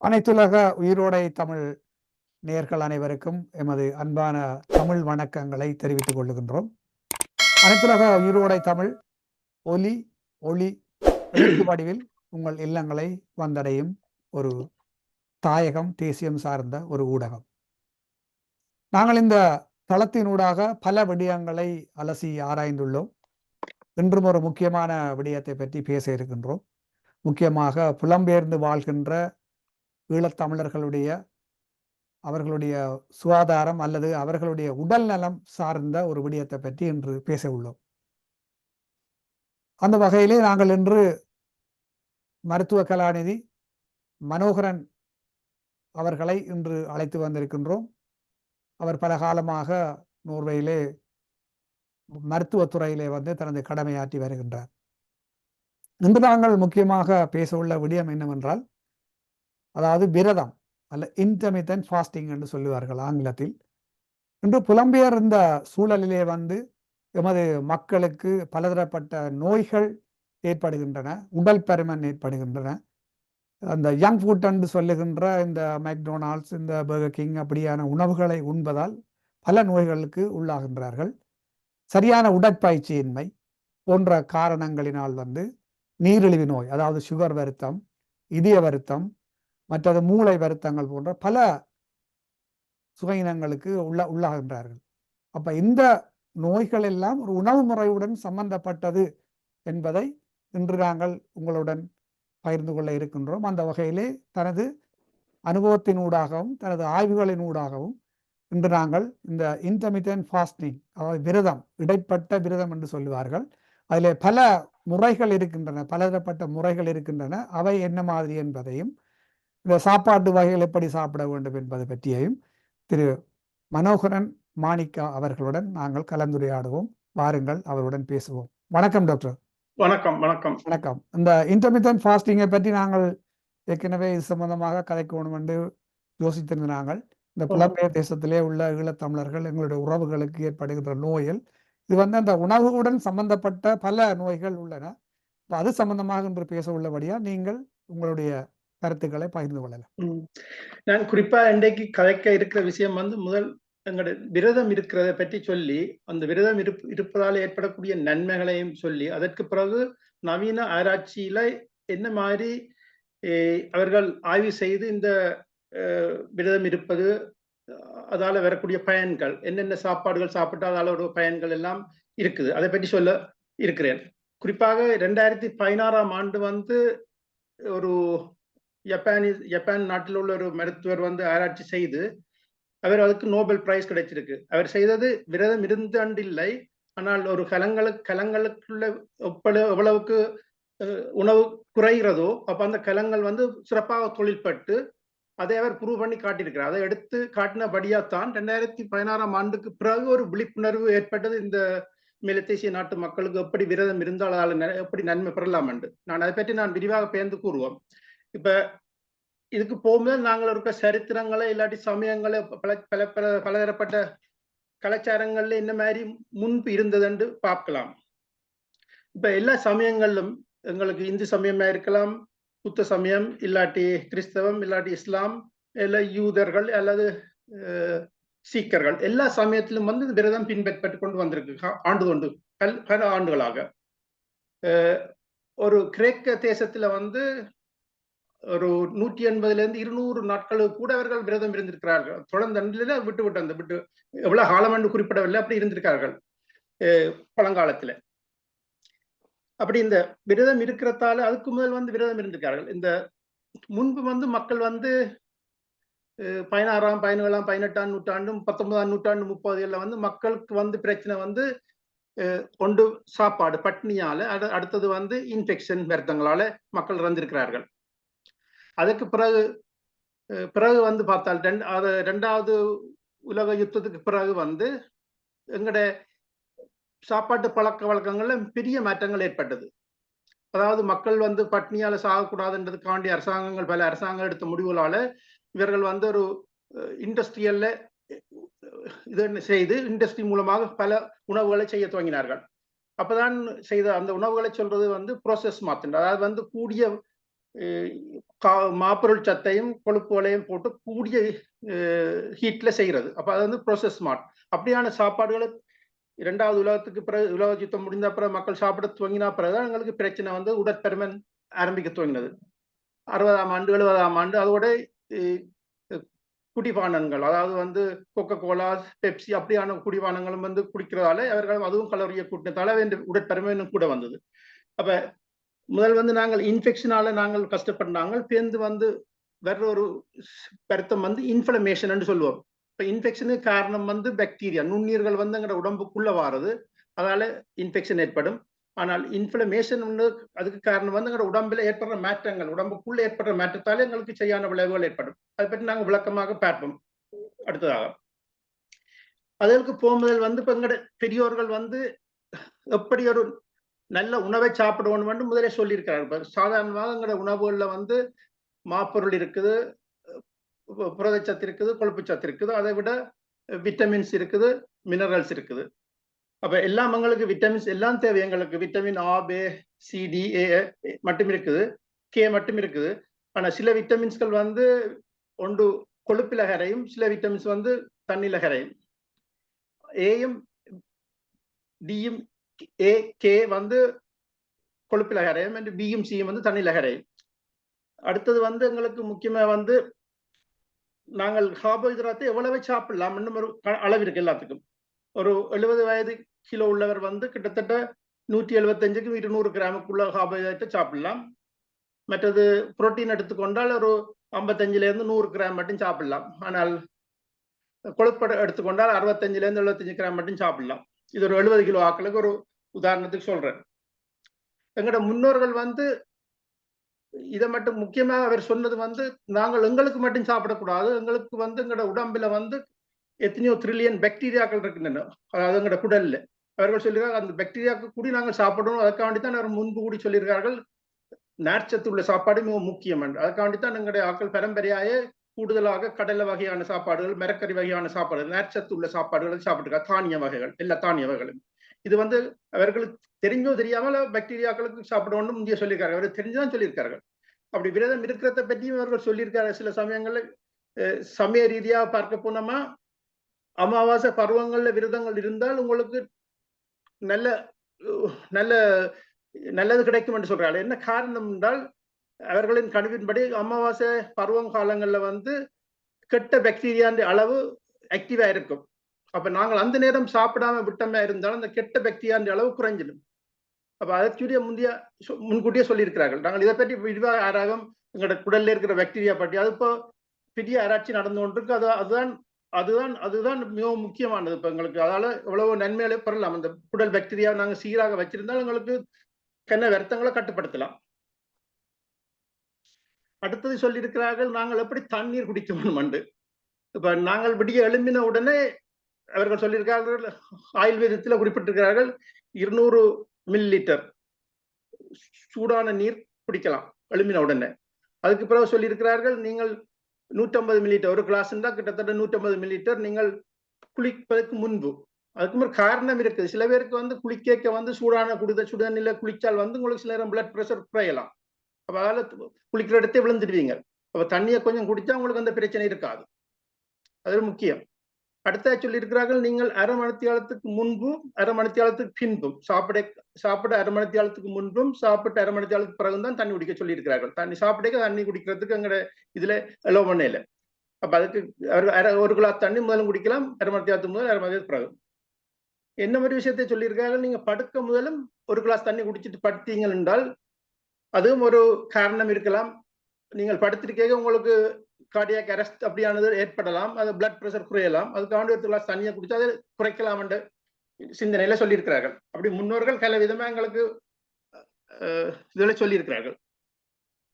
அனைத்துலக உயிரோடை தமிழ் நேர்கள் அனைவருக்கும் எமது அன்பான தமிழ் வணக்கங்களை தெரிவித்துக் கொள்ளுகின்றோம். அனைத்துலக உயிரோடை தமிழ் ஒலி ஒளி எழுத்து வடிவில் உங்கள் இல்லங்களை வந்தடையும் ஒரு தாயகம் தேசியம் சார்ந்த ஒரு ஊடகம். நாங்கள் இந்த தளத்தினூடாக பல விடயங்களை அலசி ஆராய்ந்துள்ளோம். இன்றும் ஒரு முக்கியமான விடயத்தை பற்றி பேச இருக்கின்றோம். முக்கியமாக புலம்பெயர்ந்து வாழ்கின்ற ஈழத்தமிழர்களுடைய அவர்களுடைய சுகாதாரம் அல்லது அவர்களுடைய உடல் நலம் சார்ந்த ஒரு விடயத்தை பற்றி இன்று பேச உள்ளோம். அந்த வகையிலே நாங்கள் இன்று மருத்துவ கலாநிதி மனோகரன் அவர்களை இன்று அழைத்து வந்திருக்கின்றோம். அவர் பல காலமாக நோர்வேயிலே மருத்துவத்துறையிலே வந்து தனது கடமையாற்றி வருகின்றார். இன்று நாங்கள் முக்கியமாக பேச உள்ள விடயம் என்னவென்றால் அதாவது விரதம். அல்ல இன்டர்மிட்டன்ட் ஃபாஸ்டிங் என்று சொல்லுவார்கள் ஆங்கிலத்தில். இன்று புலம்பெயர் இந்த சூழலிலே வந்து எமது மக்களுக்கு பலதரப்பட்ட நோய்கள் ஏற்படுகின்றன உடல் பருமன் ஏற்படுகின்றன. அந்த யங் ஃபுட் என்று சொல்லுகின்ற இந்த மெக்டொனால்ட்ஸ் இந்த பர்கர் கிங் அப்படியான உணவுகளை உண்பதால் பல நோய்களுக்கு உள்ளாகின்றார்கள். சரியான உடற்பயிற்சியின்மை போன்ற காரணங்களினால் வந்து நீரிழிவு நோய் அதாவது சுகர் வருத்தம் இதய வருத்தம் மற்றது மூளை வருத்தங்கள் போன்ற பல சுகையினங்களுக்கு உள்ள உள்ளாகின்றார்கள். அப்ப இந்த நோய்கள் எல்லாம் ஒரு உணவு முறையுடன் சம்பந்தப்பட்டது என்பதை இன்று நாங்கள் உங்களுடன் பகிர்ந்து கொள்ள இருக்கின்றோம். அந்த வகையிலே தனது அனுபவத்தினூடாகவும் தனது ஆய்வுகளினூடாகவும் இன்று நாங்கள் இந்த இன்டர்மீடியன் ஃபாஸ்டிங் அதாவது விரதம் இடைப்பட்ட விரதம் என்று சொல்லுவார்கள். அதிலே பல முறைகள் இருக்கின்றன பலதரப்பட்ட முறைகள் இருக்கின்றன. அவை என்ன மாதிரி என்பதையும் இந்த சாப்பாட்டு வகைகள் எப்படி சாப்பிட வேண்டும் என்பது பற்றியையும் திரு மனோகரன் மாணிக்கா அவர்களுடன் நாங்கள் கலந்துரையாடுவோம். வாருங்கள் அவருடன் பேசுவோம். வணக்கம் டாக்டர். வணக்கம் வணக்கம். வணக்கம். இந்த இன்டர்மிட்டன்ட் ஃபாஸ்டிங்கை பற்றி நாங்கள் ஏற்கனவே இது சம்பந்தமாக கதைக்கணும் என்று யோசித்திருந்த நாங்கள் இந்த புலம்பெயர் தேசத்திலே உள்ள ஈழத்தமிழர்கள் எங்களுடைய உறவுகளுக்கு ஏற்படுகின்ற நோய்கள் இது வந்து அந்த உணவுடன் சம்பந்தப்பட்ட பல நோய்கள் உள்ளன. அது சம்பந்தமாக இன்று பேச உள்ளபடியா நீங்கள் உங்களுடைய கருத்துக்களை பகிர்ந்து கொள்ளலாம். நான் குறிப்பா இன்றைக்கு கலைக்க இருக்கிற விஷயம் வந்து முதல் எங்களுடைய விரதம் இருக்கிறத பற்றி சொல்லி அந்த விரதம் இருப் இருப்பதால் ஏற்படக்கூடிய நன்மைகளையும் சொல்லி அதற்கு பிறகு நவீன ஆராய்ச்சியில என்ன மாதிரி அவர்கள் ஆய்வு செய்து இந்த விரதம் இருப்பது அதால வரக்கூடிய பயன்கள் என்னென்ன சாப்பாடுகள் சாப்பிட்டா அதால பயன்கள் எல்லாம் இருக்குது. அதை பற்றி சொல்ல இருக்கிறேன். குறிப்பாக ரெண்டாயிரத்தி பதினாறாம் ஆண்டு வந்து ஒரு ஜப்பானீஸ் ஜப்பான் நாட்டில் உள்ள ஒரு மருத்துவர் வந்து ஆராய்ச்சி செய்து அவர் அதுக்கு நோபல் பிரைஸ் கிடைச்சிருக்கு. அவர் செய்தது விரதம் இருந்த இல்லை ஆனால் ஒரு கலங்களுக்கு கலங்களுக்குள்ள எவ்வளவு எவ்வளவுக்கு உணவு குறைகிறதோ அப்ப அந்த கலங்கள் வந்து சிறப்பாக தொழில்பட்டு அதை அவர் ப்ரூவ் பண்ணி காட்டியிருக்கிறார். அதை எடுத்து காட்டினபடியாத்தான் ரெண்டாயிரத்தி பதினாறாம் ஆண்டுக்கு பிறகு ஒரு விழிப்புணர்வு ஏற்பட்டது இந்த மேலத்தேசிய நாட்டு மக்களுக்கு எப்படி விரதம் இருந்தால் அதால் எப்படி நன்மை பெறலாம் என்று நான் அதை பற்றி நான் விரிவாக பெயர்ந்து கூறுவோம். இப்ப இதுக்கு போகும்போது நாங்கள் இருக்க சரித்திரங்களை இல்லாட்டி சமயங்களை பல பல பல பலதரப்பட்ட கலாச்சாரங்கள்ல இந்த மாதிரி முன்பு இருந்ததுண்டு பார்க்கலாம். இப்ப எல்லா சமயங்களிலும் எங்களுக்கு இந்து சமயமா இருக்கலாம் புத்த சமயம் இல்லாட்டி கிறிஸ்தவம் இல்லாட்டி இஸ்லாம் இல்ல யூதர்கள் அல்லது சீக்கர்கள் எல்லா சமயத்திலும் வந்து விரதம் பின்பற்றப்பட்டு கொண்டு வந்திருக்கு ஆண்டு கொண்டு பல் பல ஆண்டுகளாக. ஒரு கிரேக்க தேசத்துல வந்து ஒரு நூற்றி எண்பதுல இருந்து இருநூறு நாட்களுக்கு கூட அவர்கள் விரதம் இருந்திருக்கிறார்கள். தொடர்ந்து விட்டு விட்டு அந்த விட்டு எவ்வளவு காலம் என்று குறிப்பிடவில்லை அப்படி இருந்திருக்கார்கள் பழங்காலத்துல. அப்படி இந்த விரதம் இருக்கிறதால அதுக்கு முதல் வந்து விரதம் இருந்திருக்கார்கள் இந்த முன்பு வந்து மக்கள் வந்து பதினாறாம் பதினேழாம் பதினெட்டாம் நூற்றாண்டும் பத்தொன்பதாம் நூற்றாண்டு முப்பது எல்லாம் வந்து மக்களுக்கு வந்து பிரச்சனை வந்து ஒன்று சாப்பாடு பட்னியால அடுத்தது வந்து இன்ஃபெக்ஷன் வருத்தங்களால மக்கள் இறந்திருக்கிறார்கள். அதுக்கு பிறகு பிறகு வந்து பார்த்தால் ரெண்டு அது ரெண்டாவது உலக யுத்தத்துக்கு பிறகு வந்து எங்களோட சாப்பாட்டு பழக்க வழக்கங்கள்ல பெரிய மாற்றங்கள் ஏற்பட்டது. அதாவது மக்கள் வந்து பட்னியால சாகக்கூடாதுன்றதுக்காண்டி அரசாங்கங்கள் பல அரசாங்கம் எடுத்த முடிவுகளால இவர்கள் வந்து ஒரு இண்டஸ்ட்ரியல்ல இது என்ன செய்து இண்டஸ்ட்ரி மூலமாக பல உணவுகளை செய்ய துவங்கினார்கள். அப்பதான் செய்த அந்த உணவுகளை சொல்றது வந்து ப்ரோசஸ் மாத்துண்டு அதாவது வந்து கூடிய மாப்பொருள் சத்தையும் கொழுப்பு வலையும் போட்டு கூடிய ஹீட்ல செய்கிறது அப்ப அது வந்து ப்ரோசஸ் ஸ்மார்ட் அப்படியான சாப்பாடுகளை இரண்டாவது உலகத்துக்கு பிறகு உலக யுத்தம் முடிந்த பிறகு மக்கள் சாப்பிட துவங்கினா பிறகுதான் எங்களுக்கு பிரச்சனை வந்து உடற்பெருமன் ஆரம்பிக்க துவங்கினது. அறுபதாம் ஆண்டு எழுபதாம் ஆண்டு அதோட குடிபானங்கள் அதாவது வந்து கொக்கோ கோலா பெப்சி அப்படியான குடிபானங்களும் வந்து குடிக்கிறதால அவர்கள் அதுவும் கலோரியை கூட்டினதால இந்த உடற்பெருமைன்னு கூட வந்தது. அப்ப முதல் வந்து நாங்கள் இன்ஃபெக்ஷனால நாங்கள் கஷ்டப்பட்டாங்க. பேருந்து வந்து வேற ஒரு பெருத்தம் வந்து இன்ஃபிளமேஷன் சொல்லுவோம். இப்ப இன்ஃபெக்ஷனுக்கு காரணம் வந்து பாக்டீரியா நுண்ணீர்கள் வந்து எங்களோட உடம்புக்குள்ள வாரது. அதனால இன்ஃபெக்ஷன் ஏற்படும். ஆனால் இன்ஃபிளமேஷன் அதுக்கு காரணம் வந்து எங்களோட உடம்புல ஏற்படுற மாற்றங்கள். உடம்புக்குள்ள ஏற்படுற மாற்றத்தால எங்களுக்கு சரியான விளைவுகள் ஏற்படும். அதை பற்றி நாங்கள் விளக்கமாக பார்ப்போம். அடுத்ததாக. அதற்கு போகும்போது வந்து இப்ப எங்களோட பெரியோர்கள் வந்து எப்படி ஒரு நல்ல உணவை சாப்பிடணும் என்று முதலே சொல்லியிருக்கிறார். சாதாரணமாக எங்களோட வந்து மாப்பொருள் இருக்குது புரதச்சத்து இருக்குது கொழுப்புச்சத்து இருக்குது. அதை விட விட்டமின்ஸ் இருக்குது மினரல்ஸ் இருக்குது. அப்போ எல்லாம் எங்களுக்கு விட்டமின்ஸ் எல்லாம் தேவை எங்களுக்கு. Vitamin A B C D E மட்டும் இருக்குது. கே மட்டும் இருக்குது. ஆனால் சில விட்டமின்ஸ்கள் வந்து ஒன்று கொழுப்பில கரையும் சில விட்டமின்ஸ் வந்து தண்ணில கரையும் ஏயும் டியும் ஏ கே வந்து கொழுப்பில் அகரையும் and பியும் சியும் வந்து தண்ணியில் அகரையும். அடுத்தது வந்து எங்களுக்கு முக்கியமா வந்து நாங்கள் கார்போஹைட்ரேட்டை எவ்வளவு சாப்பிடலாம்? இன்னும் ஒரு அளவு இருக்கு எல்லாத்துக்கும். ஒரு எழுபது வயது கிலோ உள்ளவர் வந்து கிட்டத்தட்ட நூற்றி எழுபத்தஞ்சுக்கு இருநூறு கிராமுக்குள்ள கார்போஹைட்ரேட்டை சாப்பிடலாம். மற்றது புரோட்டீன் எடுத்துக்கொண்டால் ஒரு ஐம்பத்தஞ்சிலேருந்து நூறு கிராம் மட்டும் சாப்பிடலாம். ஆனால் கொழுப்பு எடுத்துக்கொண்டால் அறுபத்தஞ்சிலேருந்து எழுபத்தஞ்சு கிராம் மட்டும் சாப்பிடலாம். இது ஒரு எழுபது கிலோ ஆக்களுக்கு ஒரு உதாரணத்துக்கு சொல்றேன் எங்களோட முன்னோர்கள் வந்து இதை மட்டும் முக்கியமாக அவர் சொன்னது வந்து நாங்கள் எங்களுக்கு மட்டும் சாப்பிடக்கூடாது எங்களுக்கு வந்து எங்களோட உடம்புல வந்து எத்தனையோ த்ரில்லியன் பாக்டீரியாக்கள் இருக்கின்றன அதாவது எங்களோட குடல்ல அவர்கள் சொல்லியிருக்காங்க அந்த பாக்டீரியாவுக்கு கூடி நாங்கள் சாப்பிடணும் அதுக்காண்டி தான் அவர் முன்பு கூடி சொல்லியிருக்கார்கள் நார்ச்சத்து உள்ள சாப்பாடு மிக முக்கியம் என்று அதுக்காண்டி தான் எங்களுடைய ஆக்கள் பரம்பரையாயே கூடுதலாக கடலை வகையான சாப்பாடுகள் மரக்கறி வகையான சாப்பாடுகள் நேர்ச்சத்து உள்ள சாப்பாடுகள் சாப்பிட்டுருக்கா தானிய வகைகள் எல்லா தானிய வகைகளும். இது வந்து அவர்களுக்கு தெரிஞ்சோ தெரியாமல் பாக்டீரியாக்களுக்கு சாப்பிடணும்னு முந்தைய சொல்லியிருக்காரு அவர் தெரிஞ்சுதான் சொல்லியிருக்கார்கள். அப்படி விரதம் இருக்கிறத பற்றியும் அவர்கள் சொல்லியிருக்காரு சில சமயங்கள்ல அஹ், சமய ரீதியா பார்க்க போனோமா அமாவாசை பருவங்கள்ல விரதங்கள் இருந்தால் உங்களுக்கு நல்ல நல்ல நல்லது கிடைக்கும் என்று சொல்றாங்க என்ன காரணம் என்றால் அவர்களின் கணிவின்படி அமாவாசை பருவம் காலங்களில் வந்து கெட்ட பாக்டீரியான்ற அளவு ஆக்டிவா இருக்கும். அப்ப நாங்கள் அந்த நேரம் சாப்பிடாம விட்டமே இருந்தாலும் அந்த கெட்ட பாக்டீரியான்ற அளவு குறைஞ்சிடும். அப்ப அதற்குரிய முந்தைய முன்கூட்டியே சொல்லியிருக்கிறார்கள். நாங்கள் இதை பற்றி விரிவாக ஆராயம் எங்களோட குடல்ல இருக்கிற பாக்டீரியா பற்றி அது இப்போ பெரிய ஆராய்ச்சி நடந்து கொண்டிருக்கு. அது அதுதான் அதுதான் அதுதான் மிகவும் முக்கியமானது. இப்போ எங்களுக்கு அதால எவ்வளவு நன்மைகளை பெறலாம். அந்த குடல் பாக்டீரியாவை நாங்கள் சீராக வச்சிருந்தால் எங்களுக்கு கண்ண வருத்தங்களை கட்டுப்படுத்தலாம். அடுத்தது சொல்லியிருக்கிறார்கள் நாங்கள் எப்படி தண்ணீர் குடிக்க அண்டு இப்ப நாங்கள் விடிய எழும்பின உடனே அவர்கள் சொல்லியிருக்கிறார்கள் ஆயுர்வேதத்தில் குறிப்பிட்டிருக்கிறார்கள் இருநூறு மில்லி லிட்டர் சூடான நீர் குடிக்கலாம் எழும்பின உடனே. அதுக்கு பிறகு சொல்லியிருக்கிறார்கள் நீங்கள் நூற்றம்பது மில்லிலிட்டர் ஒரு கிளாஸ் இருந்தால் கிட்டத்தட்ட நூற்றம்பது மில்லிலிட்டர் நீங்கள் குளிப்பதற்கு முன்பு. அதுக்கு மாதிரி காரணம் இருக்குது. சில பேருக்கு வந்து குளிக்க வந்து சூடான குடித சுடுதண்ணில குளிச்சால் வந்து உங்களுக்கு சில நேரம் பிளட் ப்ரெஷர் குறையலாம். அப்ப குளிக்கிற இடத்தே விழுந்துடுவீங்க. அப்போ தண்ணியை கொஞ்சம் குடிச்சா உங்களுக்கு அந்த பிரச்சனை இருக்காது. அது முக்கியம். அடுத்த சொல்லியிருக்கிறார்கள் நீங்கள் அரை மணித்தியாலத்துக்கு முன்பும் அரை மணித்தியாலத்துக்கு பின்பும் சாப்பிட சாப்பிட அரை மணித்தியாலத்துக்கு முன்பும் சாப்பிட்டு அரை மணித்தியாலத்துக்கு பிறகு தான் தண்ணி குடிக்க சொல்லியிருக்கிறார்கள். தண்ணி சாப்பிட தண்ணி குடிக்கிறதுக்கு எங்கட இதுல எலோ பண்ண இல்லை. அப்ப அதுக்கு ஒரு அரை ஒரு கிளாஸ் தண்ணி முதலும் குடிக்கலாம் அரை மணித்தியாலத்துக்கு முதல் அரை மணித்தியாலத்துக்கு பிறகு. என்ன மாதிரி விஷயத்தை சொல்லியிருக்கார்கள் நீங்க படுக்க முதலும் ஒரு கிளாஸ் தண்ணி குடிச்சிட்டு படுத்தீங்க என்றால் அதுவும் ஒரு காரணம் இருக்கலாம். நீங்கள் படுத்திருக்கேங்க உங்களுக்கு கார்டியாக் அரெஸ்ட் அப்படியானது ஏற்படலாம். அது பிளட் ப்ரெஷர் குறையலாம். அதுக்காண்டி ஒரு கிளாஸ் தண்ணியை குடிச்சு அதை குறைக்கலாம் என்று சிந்தனையில சொல்லியிருக்கிறார்கள். அப்படி முன்னோர்கள் பல விதமா எங்களுக்கு இதில் சொல்லியிருக்கிறார்கள்.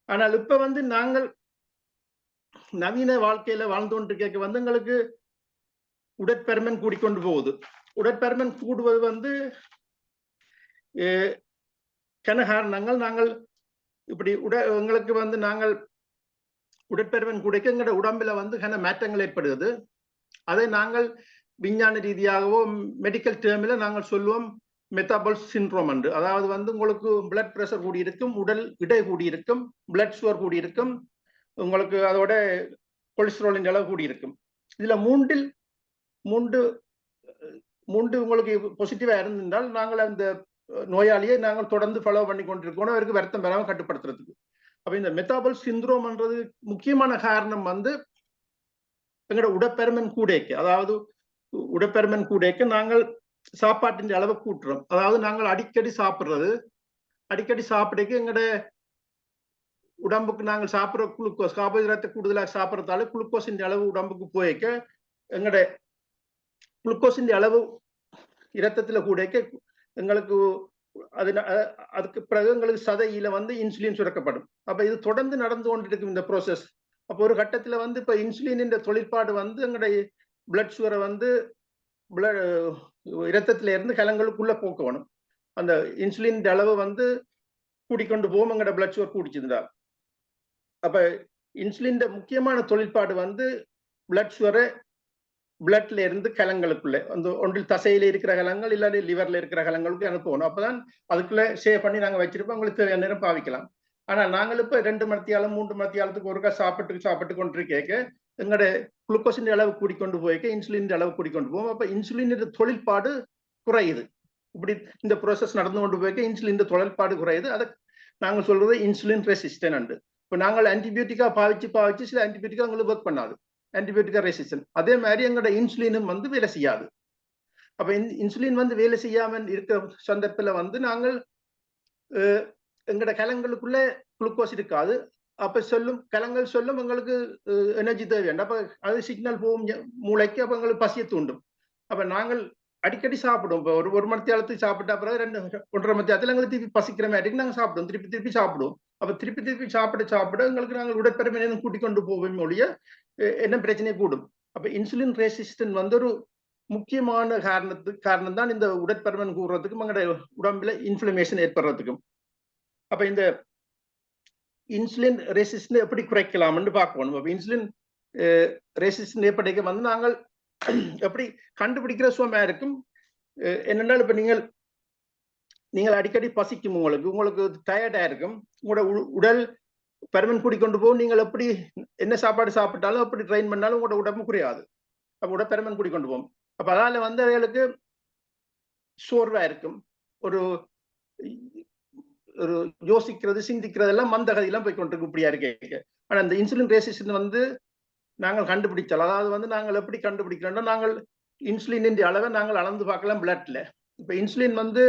ஆனால் இப்ப வந்து நாங்கள் நவீன வாழ்க்கையில வாழ்ந்து கொண்டு வந்து எங்களுக்கு உடற்பருமன் கூடிக்கொண்டு போகுது. உடற்பருமன் கூடுவது வந்து கன காரணங்கள். நாங்கள் இப்படி உட எங்களுக்கு வந்து நாங்கள் உடற்பருமன் கூடைக்கு எங்களோட உடம்புல வந்து கன மாற்றங்கள் ஏற்படுகிறது. அதை நாங்கள் விஞ்ஞான ரீதியாகவோ மெடிக்கல் டேர்மில் நாங்கள் சொல்லுவோம் மெத்தாபால் சின்ட்ரோம் என்று. அதாவது வந்து உங்களுக்கு பிளட் ப்ரெஷர் கூடி இருக்கும் உடல் இடை கூடி இருக்கும் பிளட் சுகர் கூடி இருக்கும் உங்களுக்கு அதோட கொலஸ்ட்ராலின் அளவு கூடி இருக்கும் மூன்றில் மூன்று மூன்று உங்களுக்கு பாசிட்டிவாக இருந்திருந்தால் நாங்கள் அந்த நோயாளியை நாங்கள் தொடர்ந்து ஃபாலோ பண்ணி கொண்டிருக்கோம். அவருக்கு வருத்தம் வராமல் கட்டுப்படுத்துறதுக்கு. அப்ப இந்த மெத்தாபல் சிந்த்ரோம்ன்றது முக்கியமான காரணம் வந்து எங்களோட உடற்பெருமன் கூடைக்கு அதாவது உடற்பெருமன் கூடைக்கு நாங்கள் சாப்பாட்டின் அளவை கூட்டுறோம். அதாவது நாங்கள் அடிக்கடி சாப்பிட்றது அடிக்கடி சாப்பிடக்கு எங்களோட உடம்புக்கு நாங்கள் சாப்பிட்ற குளுக்கோஸ் கார்போஹைட்ரேட்டை கூடுதலாக சாப்பிட்றதால குளுக்கோஸின் அளவு உடம்புக்கு போய்க்க எங்களோட குளுக்கோஸின் அளவு இரத்தத்தில் கூடைக்க எங்களுக்கு அது அதுக்கு பிறகு எங்களுக்கு சதையில வந்து இன்சுலின் சுரக்கப்படும். அப்ப இது தொடர்ந்து நடந்து கொண்டிருக்கும் இந்த ப்ரோசஸ் அப்போ ஒரு கட்டத்துல வந்து இப்ப இன்சுலின் தொழிற்பாடு வந்து எங்களுடைய பிளட் சுகரை வந்து பிளட் இரத்தத்துல இருந்து கலங்களுக்குள்ள போக்கணும் அந்த இன்சுலின் அளவு வந்து கூடிக்கொண்டு போகும் எங்களோட பிளட் சுகர் கூடிச்சிருந்தா. அப்ப இன்சுலின் முக்கியமான தொழிற்பாடு வந்து பிளட் சுகரை பிளட்ல இருந்து கலங்களுக்குள்ள அந்த ஒன்றில் தசையில இருக்கிற கலங்கள் இல்லாட்டி லிவர்ல இருக்கிற கலங்களுக்கு அனுப்பணும் அப்பதான் அதுக்குள்ள சேவ் பண்ணி நாங்க வச்சிருப்போம். உங்களுக்கு தேவையான நேரம் பாவிக்கலாம். ஆனா நாங்கள் இப்ப ரெண்டு மணித்தியாலும் மூன்று மணித்தியாலத்துக்கு ஒருக்கா சாப்பிட்டு சாப்பிட்டு கொண்டு கேட்க எங்களோட குளுக்கோஸின் அளவு கூடிக்கொண்டு போய்க்க இன்சுலின் அளவு கூடிக்கொண்டு போவோம். அப்ப இன்சுலின் தொழிற்பாடு குறையுது. இப்படி இந்த ப்ரோசஸ் நடந்து கொண்டு போய்க்க இன்சுலின் தொழிற்பாடு குறையுது. அதை நாங்கள் சொல்றது இன்சுலின் ரெசிஸ்டன்ட் இப்போ நாங்கள் ஆன்டிபயோட்டிக்கா பாவிச்சு பாவிச்சு சில ஆன்டிபயோட்டிக்கா உங்களுக்கு ஒர்க் பண்ணாது. ஆன்டிபயோட்டிக்கா ரெசிஸ்டன்ட் அதே மாதிரி எங்களோட இன்சுலினும் வந்து வேலை செய்யாது. அப்ப இன்சுலின் வந்து வேலை செய்யாமல் இருக்கிற சந்தர்ப்பத்தில் வந்து நாங்கள் எங்களோட கலங்களுக்குள்ள குளுக்கோஸ் இருக்காது. அப்ப சொல்லும் கலங்கள் சொல்லும் எங்களுக்கு எனர்ஜி தேவை அப்ப அது சிக்னல் போகும் மூளைக்கு அப்போ எங்களுக்கு பசியை தூண்டும். அப்ப நாங்கள் அடிக்கடி சாப்பிடுவோம். இப்போ ஒரு ஒரு மணி சாப்பிட்டா பிறகு ரெண்டு ஒன்றரை மணி எங்களுக்கு திருப்பி பசிக்கிற மாதிரி நாங்கள் சாப்பிடுவோம். திருப்பி திருப்பி சாப்பிடுவோம். அப்போ திருப்பி திருப்பி சாப்பிட சாப்பிட எங்களுக்கு நாங்கள் உடற்பெருமையை கூட்டிக் கொண்டு போவோம் ஒழிய என்ன பிரச்சனை கூடும். அப்போ இன்சுலின் ரெசிஸ்டன்ட் வந்து ஒரு முக்கியமான காரணத்துக்கு காரணம் தான் இந்த உடற்பருமன் கூடுறதுக்கும் எங்களோட உடம்புல இன்ஃப்ளமேஷன் ஏற்படுறதுக்கும். அப்ப இந்த இன்சுலின் ரெசிஸ்டன் எப்படி குறைக்கலாம்னு பார்க்கணும். அப்போ இன்சுலின் ரெசிஸ்டன் ஏற்படைக்க வந்து நாங்கள் எப்படி கண்டுபிடிக்கிற சுவமா இருக்கும்? என்னென்னால் இப்ப நீங்கள் நீங்கள் அடிக்கடி பசிக்கும் உங்களுக்கு உங்களுக்கு டயர்டா இருக்கும். உங்களோட உடல் பருமன் கூடிக்கொண்டு போகும். நீங்கள் எப்படி என்ன சாப்பாடு சாப்பிட்டாலும் எப்படி ட்ரெயின் பண்ணாலும் உங்களோட உடம்பு குறையாது. அப்ப உட பெருமன் கூடிக்கொண்டு போகும். அப்ப அதால வந்து அவைகளுக்கு சோர்வா இருக்கும். ஒரு ஒரு யோசிக்கிறது சிந்திக்கிறது எல்லாம் மந்தகதியெல்லாம் போய் கொண்டிருக்கு இப்படியா இருக்கு. ஆனா இந்த இன்சுலின் ரெசிஸ்டன் வந்து நாங்கள் கண்டுபிடிச்சால். அதாவது வந்து நாங்கள் எப்படி கண்டுபிடிக்கிறோம்னா நாங்கள் இன்சுலினின் அளவை நாங்கள் அளந்து பார்க்கலாம் பிளட்ல இப்போ இன்சுலின் வந்து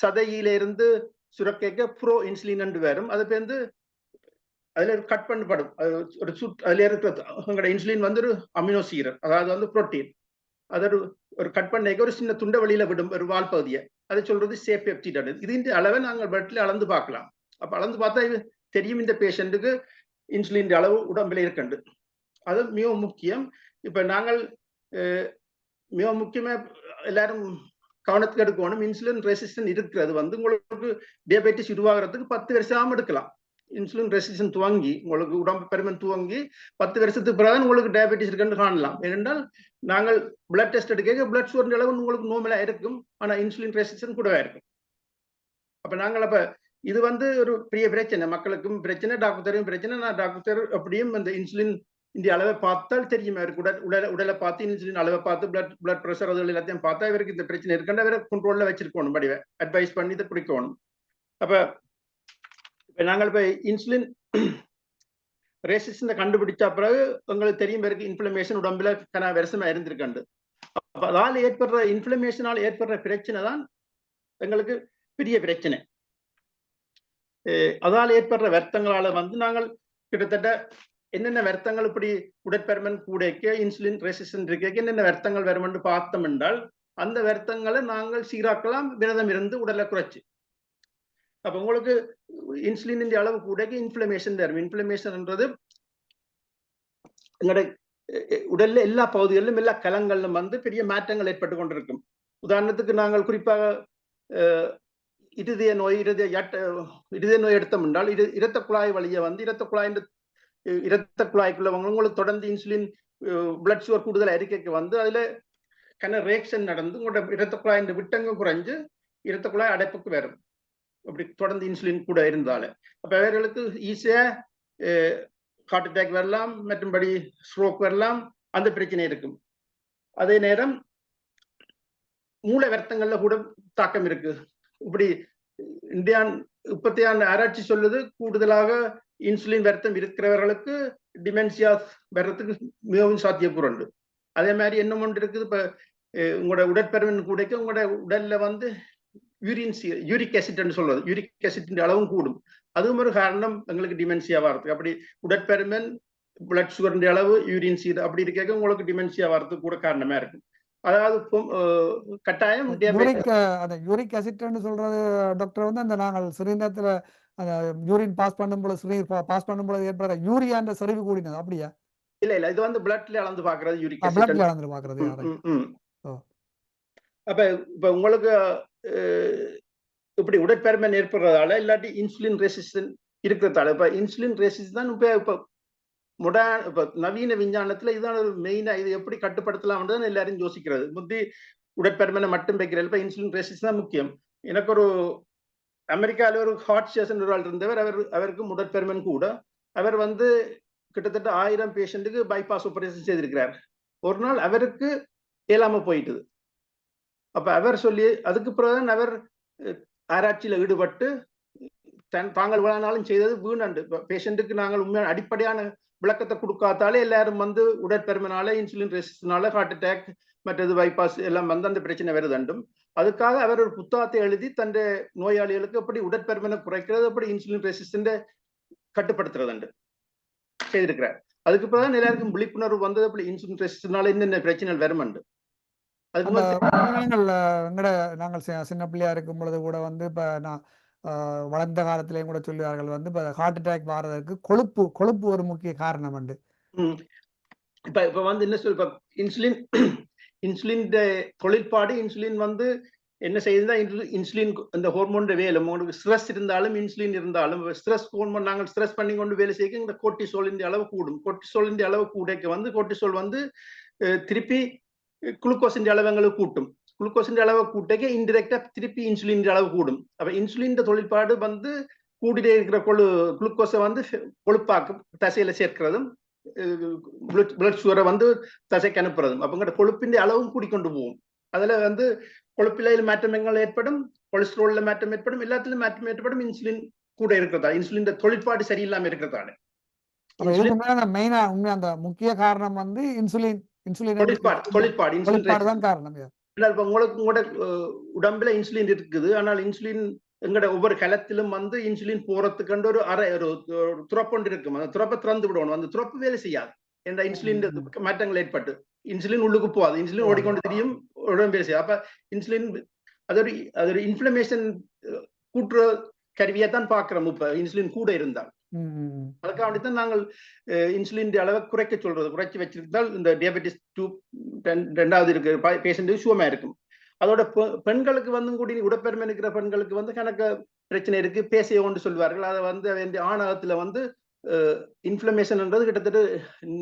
சதையில இருந்து சுரக்கைக்க ப்ரோ இன்சுலின் வரும். அது வந்து அதுல கட் பண்ணப்படும். அது ஒரு சுட் அதுல இருக்கிறது உங்களோட இன்சுலின் வந்து ஒரு அமினோசீரர் அதாவது வந்து புரோட்டீன் அது ஒரு ஒரு கட் பண்ணிக்க ஒரு சின்ன துண்ட வழியில விடும் ஒரு வால் பகுதியை. அதை சொல்றது சேஃப் பெப்டிட் இதுன்ற அளவை நாங்கள் பிளட்ல அளந்து பார்க்கலாம். அப்ப அளந்து பார்த்தா தெரியும் இந்த பேஷண்ட்டுக்கு இன்சுலின் அளவு உடம்புல இருக்கண்டு அது மிக முக்கியம். இப்ப நாங்கள் மிக முக்கியமா எல்லாரும் கவனத்துக்கு எடுக்கணும். இன்சுலின் ரெசிஸ்டன் இருக்கிறது வந்து உங்களுக்கு டயபெட்டிஸ் உருவாகிறதுக்கு பத்து வருஷம் எடுக்கலாம். இன்சுலின் ரெசிஸ்டன் துவங்கி உங்களுக்கு உடம்பு பெருமை துவங்கி பத்து வருஷத்துக்கு பிறகு உங்களுக்கு டயபெட்டிஸ் இருக்குன்னு காணலாம். ஏனென்றால் நாங்கள் பிளட் டெஸ்ட் எடுக்க பிளட் சுகர் அளவு உங்களுக்கு நோமலா இருக்கும். ஆனா இன்சுலின் ரெசிஸ்டன் கூடவே இருக்கும். அப்ப நாங்கள் அப்ப இது வந்து ஒரு பெரிய பிரச்சனை. மக்களுக்கும் பிரச்சனை டாக்டரும் பிரச்சனை. நான் டாக்டர் அப்படியும் இந்த இன்சுலின் இந்த அளவை பார்த்தால் தெரியும். இவருக்கு உடல் உடலை உடலை பார்த்து இன்சுலின் அளவை பார்த்து பிளட் பிளட் ப்ரெஷர் அது எல்லாத்தையும் பார்த்தா இவருக்கு இந்த பிரச்சனை இருக்குன்னு இவரை கண்ட்ரோல்ல வச்சிருக்கணும். படிவை அட்வைஸ் பண்ணி இதை குடிக்கணும். அப்ப இப்ப நாங்கள் இப்ப இன்சுலின் ரேசிஸ்ட கண்டுபிடிச்ச பிறகு உங்களுக்கு தெரியும் இவருக்கு இன்ஃபிளமேஷன் உடம்புல கன வருஷமா இருந்திருக்கண்டு. அப்ப அதால் ஏற்படுற இன்ஃபிளமேஷனால் ஏற்படுற பிரச்சனை தான் எங்களுக்கு பெரிய பிரச்சனை. அதால் ஏற்படுற வருத்தங்களால வந்து நாங்கள் கிட்டத்தட்ட என்னென்ன வருத்தங்கள் இப்படி உடற்பெருமன் கூடைக்க இன்சுலின் ரெசிஸ்டன்ட் இருக்க என்னென்ன வருத்தங்கள் வருமென்று பார்த்தோம் என்றால் அந்த வருத்தங்களை நாங்கள் சீராக்கலாம் விரதம் இருந்து உடலை குறைச்சு. அப்ப உங்களுக்கு இன்சுலின் அளவு கூட இன்ஃபிளமேஷன் தரும். இன்ஃபிளமேஷன்ன்றது எங்களோட உடல்ல எல்லா பகுதிகளிலும் எல்லா கலங்களிலும் வந்து பெரிய மாற்றங்கள் ஏற்பட்டு கொண்டிருக்கும். உதாரணத்துக்கு நாங்கள் குறிப்பாக அஹ், இருதய நோய் இருதய இருதய நோய் எடுத்தோம் என்றால் இரு இரத்த குழாய் வழியை வந்து இரத்த குழாயின் இரத்த குழாய்க்குள்ளவங்க உங்களுக்கு தொடர்ந்து இன்சுலின் பிளட் சுகர் கூடுதல் அறிக்கைக்கு வந்து அதுல கன ரியாக்ஷன் நடந்து உங்களோட இரத்த குழாயின் விட்டங்க குறைஞ்சு இரத்த குழாய் அடைப்புக்கு வரும். அப்படி தொடர்ந்து இன்சுலின் கூட இருந்தால. அப்ப அவர்களுக்கு ஈஸியா ஹார்ட் அட்டாக் வரலாம் மற்றும்படி ஸ்ட்ரோக் வரலாம் அந்த பிரச்சனை இருக்கும். அதே நேரம் மூளை வருத்தங்கள்ல கூட தாக்கம் இருக்கு. இப்படி இந்தியான் இப்பத்தையான ஆராய்ச்சி சொல்லுது கூடுதலாக இன்சுலின் வருத்தம் இருக்கிறவர்களுக்கு டிமென்சியா வர்றதுக்கு மிகவும் சாத்தியக்கூறு உண்டு அதே மாதிரி என்ன ஒன்று இருக்குது இப்போ உங்களோட உடற்பருமன் கூடைக்கு உங்களோட உடல்ல வந்து யூரின் யூரிக் ஆசிட்னு சொல்றது யூரிக் ஆசிட்டின் அளவும் கூடும். அதுவும் ஒரு காரணம் எங்களுக்கு டிமென்சியா வரதுக்கு அப்படி உடற்பருமன் பிளட் சுகரின் அளவு யூரின் சீர் அப்படி இருக்க உங்களுக்கு டிமென்சியா வரதுக்கு கூட காரணமா இருக்கும். அதாவது கட்டாயம் யூரிக் அந்த யூரிக் அசிட்னு சொல்றது டாக்டர் வந்து அந்த நாங்கள் சிறுநீரத்துல அந்த யூரின் பாஸ் பண்ணும்போது சிறுநீர் பாஸ் பண்ணும்போது ஏற்படுற யூரியா என்ற செறிவு கூடினது அப்படியா? இல்ல இல்ல இது வந்து பிளட்ல அளந்து பாக்குறது யூரிக் பிளட்ல அளந்து பாக்குறது. அப்ப இப்ப உங்களுக்கு இப்படி உடற்பருமன் ஏற்படுறதால இல்லாட்டி இன்சுலின் ரெசிஸ்டன் இருக்கிறதால இப்ப இன்சுலின் ரெசிஸ்ட் தான் இப்ப இப்ப முடா இப்ப நவீன விஞ்ஞானத்துல இதுதான் மெயினா இது எப்படி கட்டுப்படுத்தலாம்ன்றது எல்லாரும் யோசிக்கிறது. முந்தி உடற்பருமனை மட்டும் வைக்கிறது இப்ப இன்சுலின் ரெசிஸ்ட் தான் முக்கியம். எனக்கு ஒரு அமெரிக்காவில் ஒரு ஹார்ட் ஸ்டேஷன் ஒரு ஆள் இருந்தவர். அவர் அவருக்கு உடற்பருமன் கூட. அவர் வந்து கிட்டத்தட்ட ஆயிரம் பேஷண்ட்டுக்கு பைபாஸ் ஆபரேஷன் செய்திருக்கிறார். ஒரு நாள் அவருக்கு இயலாம போயிட்டுது. அப்ப அவர் சொல்லி அதுக்கு பிறகுதான் அவர் ஆராய்ச்சியில ஈடுபட்டு தன் தாங்கள் விழானாலும் செய்தது வீணாண்டு. பேஷண்ட்டுக்கு நாங்கள் உண்மையான அடிப்படையான விளக்கத்தை கொடுக்காதாலே எல்லாரும் வந்து உடற்பெருமனால இன்சுலின் ரெசிஸ்டனால ஹார்ட் அட்டாக் மற்றது பைபாஸ் எல்லாம் வந்து அந்த பிரச்சனை வருதண்டும் அதுக்காக அவர் ஒரு புத்தகத்தை எழுதி தன் நோயாளிகளுக்கு எப்படி உடற்பெருமனை குறைக்கிறது எப்படி இன்சுலின் ரெசிஸ்டன்ட கட்டுப்படுத்துறதுண்டு செய்திருக்கிறார். அதுக்கு பிறகு எல்லாருக்கும் விழிப்புணர்வு வந்தது அப்படி இன்சுலின் ரெசிஸ்டனால என்னென்ன பிரச்சனைகள் வருமண்டு. எங்கட நாங்கள் சின்ன பிள்ளையா இருக்கும் பொழுது கூட வந்து இப்ப நான் வளர்ந்த காலத்திலேயும் கூட சொல்லுவார்கள் வந்து இப்ப ஹார்ட் அட்டாக் வர்றதுக்கு கொழுப்பு கொழுப்பு ஒரு முக்கிய காரணம் உண்டு. இப்ப இப்ப வந்து என்ன சொல் இப்ப இன்சுலின் இன்சுலின் தொழிற்பாடு இன்சுலின் வந்து என்ன செய்யுதுன்னா இன்சுலின் இந்த ஹோர்மோன் வேலை உங்களுக்கு ஸ்ட்ரெஸ் இருந்தாலும் இன்சுலின் இருந்தாலும் ஸ்ட்ரெஸ் ஹோர்மோன் நாங்கள் ஸ்ட்ரெஸ் பண்ணி கொண்டு வேலை செய்ய இந்த கோர்ட்டிசோலின் அளவு கூடும். கோர்ட்டிசோலின் அளவு கூடைக்கு வந்து கோட்டிசோல் வந்து திருப்பி குளுக்கோஸின் அளவு எங்களுக்கு கூட்டும். குளுக்கோஸின் அளவு கூட்டைக்கு இன்டெரக்டா திருப்பி இன்சுலின் அளவு கூடும். அப்ப இன்சுலின் தொழிற்பாடு வந்து கூடிலே இருக்கிற கொழு குளுக்கோஸை வந்து கொழுப்பாக்கும் தசையில சேர்க்கிறதும் பிளட் சுகரை வந்து தசைக்கு அனுப்புறதும். அப்பங்கிட்ட கொழுப்பின் அளவும் கூடிக்கொண்டு போகும். அதுல வந்து கொழுப்பில மாற்றங்கள் ஏற்படும் கொலஸ்ட்ரால்ல மாற்றம் ஏற்படும் எல்லாத்திலும் மாற்றம் ஏற்படும் இன்சுலின் கூட இருக்கிறதா? இன்சுலின் தொழிற்பாடு சரியில்லாம இருக்கிறதால அப்ப மெயினா உண்மை அந்த முக்கிய காரணம் வந்து இன்சுலின் இன்சுலின் தொழிற்பாடு தொழிற்பாடு இன்சுலின் காரணம் உங்களுக்கு உங்களோட அஹ், உடம்புல இன்சுலின் இருக்குது. ஆனால் இன்சுலின் எங்கட ஒவ்வொரு களத்திலும் வந்து இன்சுலின் போறதுக்கு ஒரு அரை ஒரு துறப்பொண்டு இருக்கும். அந்த துறப்பை திறந்து விடணும் அந்த துறப்பு வேலை செய்யாது. என்ற இன்சுலின். மாற்றங்கள் ஏற்பட்டு. இன்சுலின் உள்ளுக்கு போகாது. இன்சுலின் ஓடிக்கொண்டு தெரியும் உடம்பு வேலை செய்யும் அப்ப இன்சுலின் அது ஒரு அது ஒரு இன்ஃபிளமேஷன் கூட்டுற கருவியை தான் பாக்குறோம். இப்ப இன்சுலின் கூட இருந்தால். அதுக்காக வேண்டித்தான் நாங்கள் இன்சுலின் அளவை குறைக்க சொல்றது. குறைச்சி வச்சிருந்தால் இந்த டயபெட்டிஸ் டூ ரெண்டாவது இருக்கிற பேஷண்ட் சுகமா இருக்கும். அதோட பெண்களுக்கு வந்து கூடி உடற்பெருமை இருக்கிற பெண்களுக்கு வந்து கணக்கு பிரச்சனை இருக்கு பேசிய சொல்வார்கள். அதை வந்து வேண்டிய ஆணவத்துல வந்து இன்ஃபிளமேஷன்ன்றது கிட்டத்தட்ட